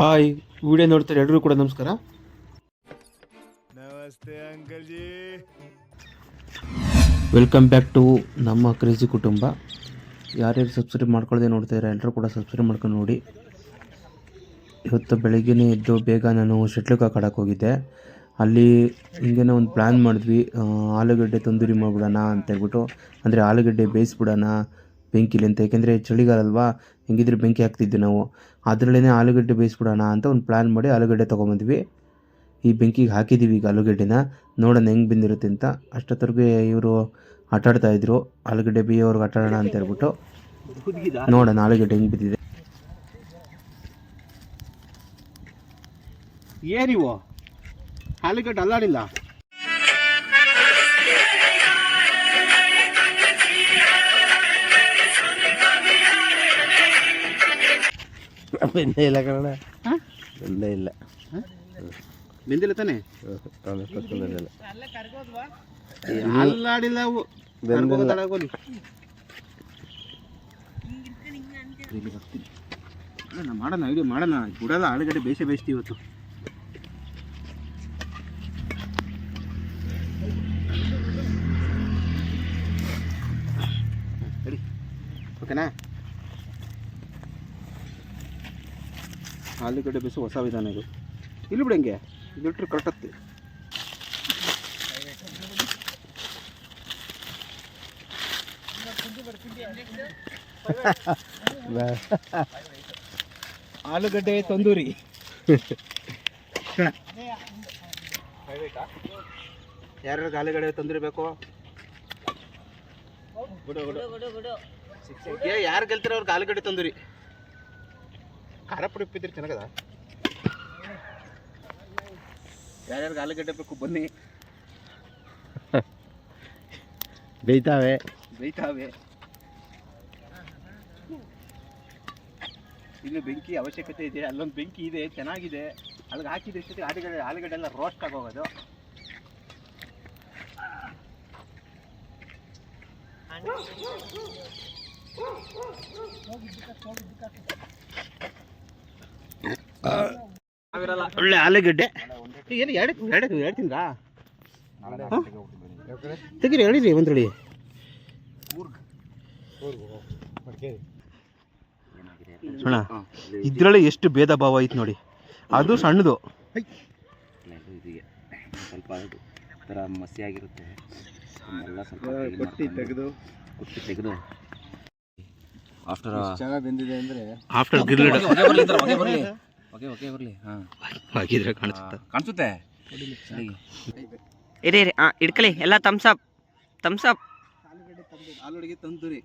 Hi video ನೋಡ್ತಾರೆ? ಎಲ್ಲರೂ ಕೂಡ ನಮಸ್ಕಾರ. ನಮಸ್ತೆ uncle ji welcome back to ನಮ್ಮ ಕ್ರೇಜಿ ಕುಟುಂಬ. ಯಾರ್ಯಾರು ಸಬ್ಸ್ಕ್ರೈಬ್ ಮಾಡ್ಕೊಳ್ಳದೆ ನೋಡ್ತಾಯಿದ್ದಾರೆ ಎಲ್ಲರೂ ಕೂಡ ಸಬ್ಸ್ಕ್ರೈಬ್ ಮಾಡ್ಕೊಂಡು ನೋಡಿ. ಇವತ್ತು ಬೆಳಗ್ಗೆನೇ ಎದ್ದು ಬೇಗ ನಾನು ಶಟ್ಲ್ ಕಾಕ್ ಹೋಗಿದ್ದೆ. ಅಲ್ಲಿ ಹಿಂಗೇನೋ ಒಂದು ಪ್ಲ್ಯಾನ್ ಮಾಡಿದ್ವಿ ಆಲೂಗಡ್ಡೆ ತಂದೂರಿ ಮಾಡಿಬಿಡೋಣ ಅಂತ ಹೇಳ್ಬಿಟ್ಟು ಅಂದರೆ ಆಲೂಗಡ್ಡೆ ಬೇಯಿಸ್ಬಿಡೋಣ ಬೆಂಕಿಲಿ ಅಂತ. ಯಾಕೆಂದರೆ ಚಳಿಗಾಲ ಅಲ್ವಾ ಹೆಂಗಿದ್ರೆ ಬೆಂಕಿ ಹಾಕ್ತಿದ್ವಿ ನಾವು. ಅದರಲ್ಲೇ ಆಲೂಗಡ್ಡೆ ಬೇಯಿಸ್ಬಿಡೋಣ ಅಂತ ಒಂದು ಪ್ಲ್ಯಾನ್ ಮಾಡಿ ಆಲೂಗಡ್ಡೆ ತೊಗೊಂಬಂದ್ವಿ. ಈ ಬೆಂಕಿಗೆ ಹಾಕಿದ್ದೀವಿ ಈಗ ಆಲೂಗಡ್ಡೆನ. ನೋಡೋಣ ಹೆಂಗೆ ಬಂದಿರುತ್ತೆ ಅಂತ. ಅಷ್ಟೊತ್ತರೆಗೆ ಇವರು ಆಟಾಡ್ತಾ ಇದ್ರು. ಆಲೂಗಡ್ಡೆ ಬೇಯೋರ್ಗೆ ಆಟಾಡೋಣ ಅಂತ ಹೇಳ್ಬಿಟ್ಟು. ನೋಡೋಣ ಆಲೂಗಡ್ಡೆ ಹೆಂಗೆ ಬಿದ್ದಿದೆ. ಏನಿವು? ಆಲೂಗಡ್ಡೆ ಅಲ್ಲಾಡಿಲ್ಲ? ಬೆಂದೇ ಇಲ್ಲ ಕಣ ಬೆಂದೇ ಇಲ್ಲ ಬೆಂದಿಲ್ಲ ತಾನೆ ಬೆಂದಿಲ್ಲ ಅಲ್ಲಾಡಿಲ್ಲ ಅವು ಬೆಂದಿಲ್ಲ. ಮಾಡೋಣ ಐಡಿಯಾ ಮಾಡೋಣ ಬಿಡಲ್ಲ ಆಲೂಗಡ್ಡೆ ಬೇಯಿಸೇ ಬೇಯಿಸ್ತೀವಿ ಇವತ್ತು ರೆಡಿ ಓಕೆನಾ ಆಲೂಗಡ್ಡೆ ಬೇಯಿಸೋ ಹೊಸ ವಿಧಾನ ಇದು. ಇಲ್ಲಿ ಬಿಡು ಹಂಗೆ ಇದಿಟ್ರೆ ಕರೆಕ್ಟ್ ಆಲೂಗಡ್ಡೆ ತಂದೂರಿ. ಯಾರ್ಯಾರಿಗೆ ಆಲೂಗಡ್ಡೆ ತಂದೂರಿ ಬೇಕು? ಏ ಯಾರು ಗೆಲ್ತಿರೋ ಅವ್ರಿಗೆ ಆಲೂಗಡ್ಡೆ ತಂದೂರಿ? ಖಾರ ಪುಡಿ ಉಪ್ಪಿದ್ರೆ ಚೆನ್ನಾಗದ? ಯಾರ್ಯಾರಿಗೆ ಆಲೂಗಡ್ಡೆ ಬೇಕು ಬನ್ನಿ. ಬೇಯ್ತಾವೆ. ಬೇಯ್ತಾವೆ. ಇಲ್ಲಿ ಬೆಂಕಿ ಅವಶ್ಯಕತೆ ಇದೆ ಅಲ್ಲೊಂದು ಬೆಂಕಿ ಇದೆ ಚೆನ್ನಾಗಿದೆ. ಅಲ್ಲಿಗೆ ಹಾಕಿದ್ರೆ ಇಷ್ಟೊತ್ತಿಗೆ ಆಲೂಗಡ್ಡೆ ಆಲೂಗಡ್ಡೆ ಎಲ್ಲ ರೋಸ್ಟ್ ಆಗೋಗೋದು. ಒಳ್ಳೆ ಆಲೂಗಡ್ಡೆ. ಏನು ಎರಡು ಎರಡು ಎರಡು ತಿಂದ್ರಾ ತೆಗೀರಿ ಹೇಳಿರಿ ಒಂದ್ರಳಿ ಅಣ್ಣ ಇದ್ರಲ್ಲಿ ಎಷ್ಟು ಭೇದ ಭಾವ ಐತೆ ನೋಡಿ. ಅದು ಸಣ್ಣದು. ಸ್ವಲ್ಪ ಥರ ಮಸಿ ಆಗಿರುತ್ತೆ. ಎಲ್ಲ ಸ್ವಲ್ಪ ಕೊಟ್ಟಿ ತೆಗೆದು. ಕುಟ್ಟಿ ತೆಗೆದು. ಆಫ್ಟರ್ ಚೆನ್ನಾಗಿ ಬಂದಿದೆ ಅಂದರೆ ಆಫ್ಟರ್ ಗ್ರಿಲ್ಡ್ ಹೊಗೆ ಓಕೆ ಬರಲಿ. ಹಾಂ. ಹಾಕಿದ್ರೆ ಕಾಣಿಸುತ್ತೆ. ಕಾಣಿಸುತ್ತೆ? ಇರಿ ಇರಿ ಹಾಂ ಇಡ್ಕಲಿ ಎಲ್ಲ ತಮ್ಸ್ ಅಪ್ ತಮ್ಸ್ ಅಪ್ ಆಲೂಡಿಗೆ ತಂದೂರಿ.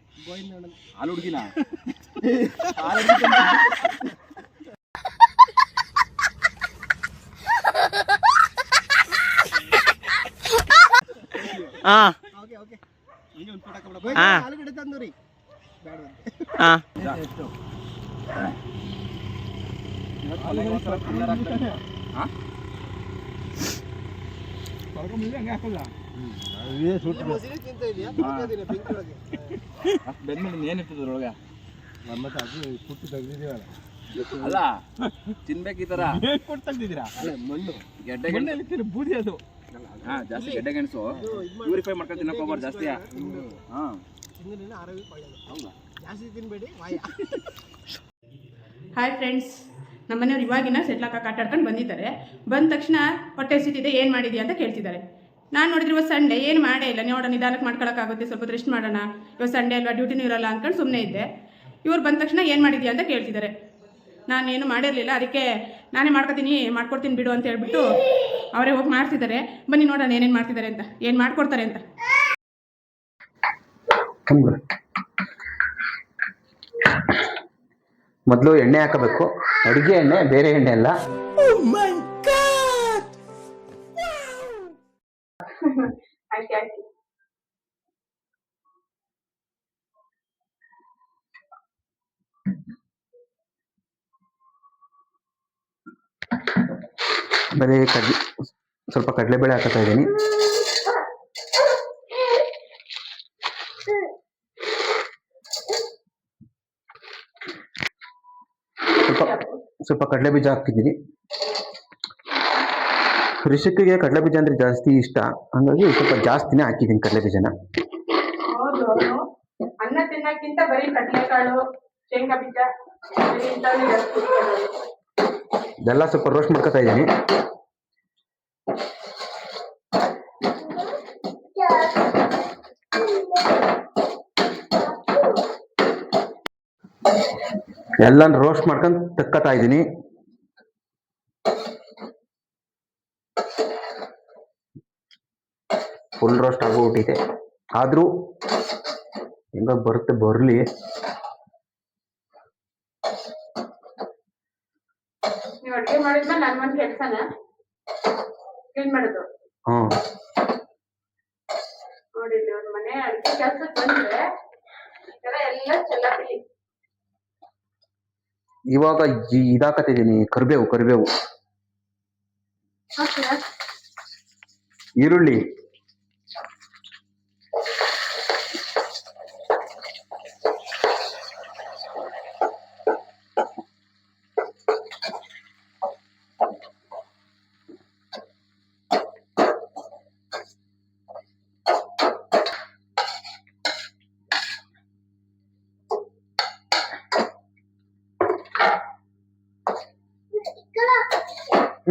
ಹಾಂ ಹಾಂ ಬೆಂದ್ಮೇಲೆ ಏನಿರ್ತದೆ ಅದ್ರೊಳಗೆ ಮತ್ತೆ ಅದು ಕುಟ್ಟಿ ತೆಗ್ದಿದ್ದೀವಲ್ಲ ಅಲ್ಲ ತಿನ್ಬೇಕು ಈ ಥರ ಕೊಟ್ಟು ತೆಗ್ದಿದ್ದೀರಾ ಮಣ್ಣು. ಗೆಡ್ಡೆ ಗೆಣಸು. ಬೂದಿ ಅದು ಹಾ ಜಾಸ್ತಿ ಗೆಡ್ಡೆ ಗೆಣಸು. ಪ್ಯೂರಿಫೈ ಮಾಡ್ಕೊಂಡು ತಿನ್ನಕ್ಕೆ ಹೋಗ್ಬಾರ್ದು ಜಾಸ್ತಿ. ಹಾಂ. ಜಾಸ್ತಿ ತಿನ್ಬೇಡಿ ವಾಯ. ಹಾಯ್ ಫ್ರೆಂಡ್ಸ್ ನಮ್ಮನೆಯವ್ರು ಇವಾಗಿನ ಸೆಟ್ಲಾಕ ಆಟಾಡ್ಕೊಂಡು ಬಂದಿದ್ದಾರೆ. ಬಂದ ತಕ್ಷಣ ಹೊಟ್ಟೆ ಸಿಟ್ಟಿದೆ ಏನು ಮಾಡಿದ್ಯಾ ಅಂತ ಕೇಳ್ತಿದ್ದಾರೆ. ನಾನು ನೋಡಿದ್ರೆ ಇವತ್ತು ಸಂಡೇ ಏನು ಮಾಡೇ ಇಲ್ಲ. ನೋಡೋಣ ನಿಧಾನಕ್ಕೆ ಮಾಡ್ಕೊಳಕ್ಕಾಗುತ್ತೆ, ಸ್ವಲ್ಪ ರೆಸ್ಟ್ ಮಾಡೋಣ. ಇವತ್ತು ಸಂಡೆ ಅಲ್ವಾ ಡ್ಯೂಟಿನೂ ಇರೋಲ್ಲ ಅಂದ್ಕೊಂಡು ಸುಮ್ಮನೆ ಇದ್ದೆ. ಇವ್ರು ಬಂದ ತಕ್ಷಣ ಏನು ಮಾಡಿದ್ಯಾ ಅಂತ ಕೇಳ್ತಿದ್ದಾರೆ. ನಾನೇನು ಮಾಡಿರಲಿಲ್ಲ. ಅದಕ್ಕೆ ನಾನೇ ಮಾಡ್ಕೊತೀನಿ, ಮಾಡ್ಕೊಡ್ತೀನಿ ಬಿಡು ಅಂತ ಹೇಳ್ಬಿಟ್ಟು ಅವರೇ ಹೋಗಿ ಮಾಡ್ತಿದ್ದಾರೆ ಬನ್ನಿ ನೋಡೋಣ ಏನೇನು ಮಾಡ್ತಿದ್ದಾರೆ ಅಂತ. ಏನು ಮಾಡ್ಕೊಡ್ತಾರೆ ಅಂತ. ಮೊದಲು ಎಣ್ಣೆ ಹಾಕಬೇಕು. ಅಡುಗೆ ಎಣ್ಣೆ ಬೇರೆ ಎಣ್ಣೆ ಅಲ್ಲ. ಬರೀ ಕಡ್ಲೆ ಸ್ವಲ್ಪ ಕಡಲೆಬೇಳೆ ಹಾಕತಾ ಇದ್ದೀನಿ. ಸ್ವಲ್ಪ ಕಡಲೆ ಬೀಜ ಹಾಕ್ತಿದ್ದೀನಿ ರಿಷಿಕ್ಕಿಗೆ ಕಡಲೆ ಬೀಜ ಅಂದ್ರೆ ಜಾಸ್ತಿ ಇಷ್ಟ. ಹಂಗಾಗಿ ಸ್ವಲ್ಪ ಜಾಸ್ತಿನೇ ಹಾಕಿದ್ದೀನಿ ಕಡಲೆ ಬೀಜನ. ಹೌದು ಅವನು ಅನ್ನ ತಿನ್ನಕ್ಕಿಂತ ಬರೀ ಕಡಲೆಕಾಳು ಶೇಂಗಾ ಬೀಜ ಬರೀ ಇಂಥವನ್ನೇ ಜಾಸ್ತಿ ಇದೆಲ್ಲ ಸ್ವಲ್ಪ ರೋಸ್ಟ್ ಮಾಡ್ಕೊತಾ ಇದ್ದೀನಿ. ಎಲ್ಲ ರೋಸ್ಟ್ ಮಾಡ್ಕೊಂಡು ತಕ್ಕತಾ ಇದ್ದೀನಿ. ಫುಲ್ ರೋಸ್ಟ್ ಆಗೋಗ್ಬಿಟ್ಟಿದೆ ಆದರೂ ಹೆಂಗ ಬರುತ್ತೆ ಬರಲಿ. ನೀವು ಅಡುಗೆ ಮಾಡಿದ್ಮೇಲೆ ನಾನು ಒಂದು ಕೆಲಸನ? ಕ್ಲೀನ್ ಮಾಡೋದು? ಹ್ಞೂ. ನೋಡಿ ಮನೆ ಅಡ್ಗೆ ಕೆಲಸ ಬಂದ್ರೆ ಎಲ್ಲ ಚೆಲ್ಲಾಪಿಲ್ಲಿ ಇವಾಗ ಇದಾಕತ್ತಿದ್ದೀನಿ ಕರಿಬೇವು ಕರಿಬೇವು. ಈರುಳ್ಳಿ.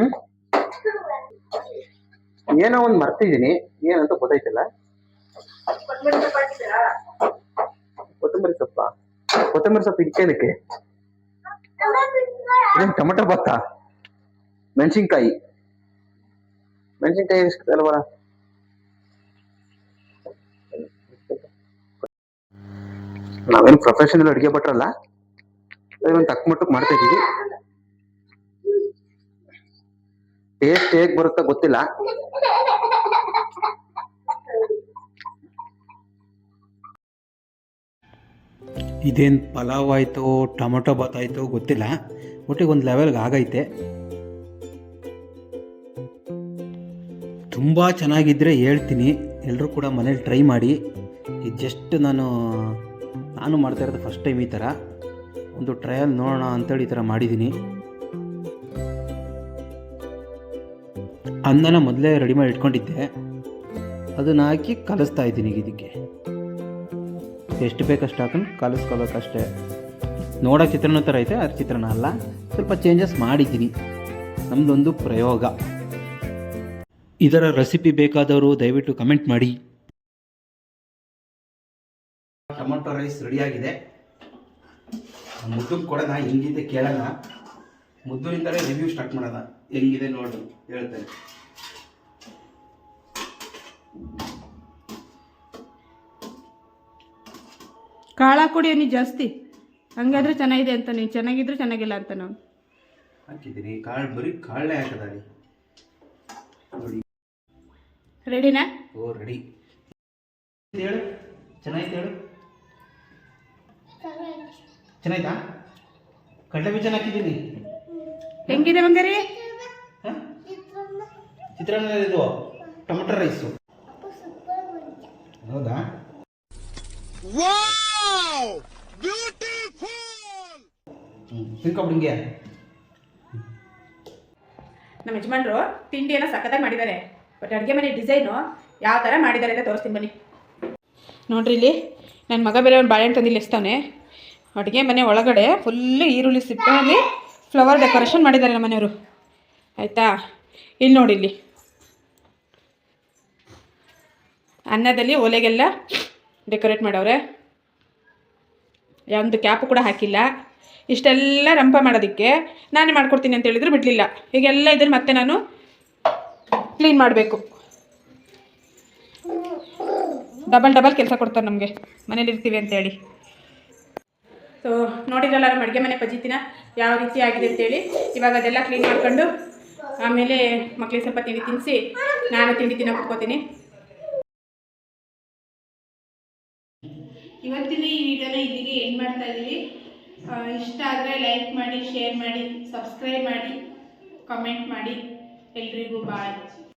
ಹ್ಮ್? ಏನೋ ಒಂದ್ ಮರ್ತಿದ್ದೀನಿ. ಏನಂತ ಗೊತ್ತಾಯ್ತಿಲ್ಲ. ಕೊತ್ತಂಬರಿ ಸೊಪ್ಪು? ಕೊತ್ತಂಬರಿ ಸೊಪ್ಪ ಇದಕ್ಕೇನಕ್ಕೆ ಟೊಮೆಟೊ ಭತ್ತ. ಮೆಣಸಿನ್ಕಾಯಿ. ಮೆಣಸಿನ್ಕಾಯಿ ಎಷ್ಟು ಅಲ್ವಲ್ಲ ನಾವೇನು ಪ್ರೊಫೆಷನಲ್ ಅಡುಗೆ ಭಟ್ರಲ್ಲ? ಇವನ್ ತಕ್ಕ ಮಟ್ಟಕ್ಕೆ ಮಾಡ್ತಾ ಇದೀವಿ ಟೇಸ್ಟ್ ಹೇಗ್ ಬರುತ್ತ ಗೊತ್ತಿಲ್ಲ. ಇದೇನು ಪಲಾವ್ ಆಯಿತು, ಟೊಮೊಟೊ ಬಾತ್ ಆಯಿತು ಗೊತ್ತಿಲ್ಲ. ಒಟ್ಟಿಗೆ ಒಂದು ಲೆವೆಲ್ಗೆ ಆಗೈತೆ. ತುಂಬ ಚೆನ್ನಾಗಿದ್ದರೆ ಹೇಳ್ತೀನಿ. ಎಲ್ಲರೂ ಕೂಡ ಮನೇಲಿ ಟ್ರೈ ಮಾಡಿ. ಇದು ಜಸ್ಟ್ ನಾನು ನಾನು ಮಾಡ್ತಾ ಇರೋದು ಫಸ್ಟ್ ಟೈಮ್ ಈ ಥರ ಒಂದು ಟ್ರಯಲ್ ನೋಡೋಣ ಅಂತೇಳಿ ಈ ಥರ ಮಾಡಿದ್ದೀನಿ ಅನ್ನನ ಮೊದಲೇ ರೆಡಿ ಮಾಡಿ ಇಟ್ಕೊಂಡಿದ್ದೆ. ಅದನ್ನ ಹಾಕಿ ಕಲಿಸ್ತಾ ಇದ್ದೀನಿ ಇದಕ್ಕೆ. ಎಷ್ಟು ಬೇಕಷ್ಟು ಹಾಕೊಂಡು ಕಲಿಸ್ಕೋಬೇಕಷ್ಟೇ ನೋಡೋ ಚಿತ್ರಾನ್ನ ಥರ ಐತೆ, ಅದು ಚಿತ್ರಾನ್ನ ಅಲ್ಲ. ಸ್ವಲ್ಪ ಚೇಂಜಸ್ ಮಾಡಿದ್ದೀನಿ. ನಮ್ಮದೊಂದು ಪ್ರಯೋಗ. ಇದರ ರೆಸಿಪಿ ಬೇಕಾದವರು ದಯವಿಟ್ಟು ಕಮೆಂಟ್ ಮಾಡಿ. ಟೊಮೊಟೊ ರೈಸ್ ರೆಡಿಯಾಗಿದೆ ಮುದ್ದು ಕೊಡೋಣ, ಹೆಂಗಿದೆ ಕೇಳೋಣ. ಮುದ್ದುನಿಂದಲೇ ರಿವ್ಯೂ ಸ್ಟಾರ್ಟ್ ಮಾಡೋಣ. ಹೆಂಗಿದೆ ನೋಡಿ, ಹೇಳ್ತೇನೆ. ಕಾಳ ಕುಡಿ ನೀ ಜಾಸ್ತಿ. ಹಂಗಾದ್ರೆ ಚೆನ್ನಾಗಿದೆ ಅಂತ ನೀನು ಚೆನ್ನಾಗಿದ್ರು ಚೆನ್ನಾಗಿಲ್ಲ ಅಂತ ನಾವು ಹಾಕಿದ್ದೀನಿ. ಕಾಳು ಬರೀ ಕಾಳೇ ಹಾಕದಾಳಿ ನೋಡಿ. ರೆಡಿನಾ? ಓ ರೆಡಿ. ಹೇಳು. ಚೆನ್ನಾಗಿದೆ ಹೇಳು. ಚೆನ್ನಾಯ್ತಾ ಕಡಲೆ ಬೀಜ ಹಾಕಿದ್ದೀನಿ. ಹೆಂಗಿದೆ ಬಂಗಾರಿ? ಚಿತ್ರಾನ್ನ ಇದು ಟೊಮೆಟೊ ರೈಸು. ಹೌದಾ? ತಿನ್ಕೊಬಿಡಿಂಗೆ ನಮ್ಮ ಯಜಮಾನ್ರು ತಿಂಡಿಯನ್ನು ಸಖತ್ತಾಗಿ ಮಾಡಿದ್ದಾರೆ ಬಟ್ ಅಡುಗೆ ಮನೆ ಡಿಸೈನು ಯಾವ ಥರ ಮಾಡಿದ್ದಾರೆ ಅಂತ ತೋರಿಸ್ತೀನಿ ಬನ್ನಿ. ನೋಡ್ರಿ ಇಲ್ಲಿ ನನ್ನ ಮಗ ಬೇರೆ ಒಂದು ಬಾಳೆಹಣ್ಣು ತಂದಿಲ್ಲ ಎಸ್ತವನೆ ಅಡುಗೆ ಮನೆ ಒಳಗಡೆ ಫುಲ್ಲು ಈರುಳ್ಳಿ ಸಿಪ್ಪೆಯಲ್ಲಿ ಫ್ಲವರ್ ಡೆಕೋರೇಷನ್ ಮಾಡಿದ್ದಾರೆ ನಮ್ಮ ಮನೆಯವರು. ಆಯಿತಾ? ಇಲ್ಲಿ ನೋಡಿ ಇಲ್ಲಿ. ಅನ್ನದಲ್ಲಿ ಒಲೆಗೆಲ್ಲ ಡೆಕೋರೇಟ್ ಮಾಡವ್ರೆ. ಒಂದು ಕ್ಯಾಪು ಕೂಡ ಹಾಕಿಲ್ಲ. ಇಷ್ಟೆಲ್ಲ ರಂಪ ಮಾಡೋದಕ್ಕೆ ನಾನೇ ಮಾಡ್ಕೊಡ್ತೀನಿ ಅಂತ ಹೇಳಿದ್ರು ಬಿಡಲಿಲ್ಲ. ಹೀಗೆಲ್ಲ ಇದನ್ನು ಮತ್ತೆ ನಾನು ಕ್ಲೀನ್ ಮಾಡಬೇಕು. ಡಬಲ್ ಡಬಲ್ ಕೆಲಸ ಕೊಡ್ತಾರೆ ನಮಗೆ. ಮನೇಲಿ ಇರ್ತೀವಿ ಅಂತೇಳಿ ಸೊ ನೋಡಿದ್ರಲ್ಲ ನಮ್ಮ ಅಡುಗೆ ಮನೆ ಪಜಿತಿನ? ಯಾವ ರೀತಿ ಆಗಿದೆ ಅಂತೇಳಿ ಇವಾಗ ಅದೆಲ್ಲ ಕ್ಲೀನ್ ಮಾಡ್ಕೊಂಡು ಆಮೇಲೆ ಮಕ್ಕಳಿಗೆ ಸ್ವಲ್ಪ ತಿಂಡಿ ತಿನ್ನಿಸಿ ನಾನು ತಿಂಡಿ ತಿನ್ನೋ ಕುತ್ಕೋತೀನಿ. ಇವತ್ತಿನ ಈ ವಿಡಿಯೋನ ಇಲ್ಲಿಗೆ ಏನು ಮಾಡ್ತಾ ಇದ್ದೀವಿ ಇಷ್ಟ ಆದರೆ ಲೈಕ್ ಮಾಡಿ ಶೇರ್ ಮಾಡಿ ಸಬ್ಸ್ಕ್ರೈಬ್ ಮಾಡಿ ಕಮೆಂಟ್ ಮಾಡಿ. ಎಲ್ರಿಗೂ ಬಾಯ್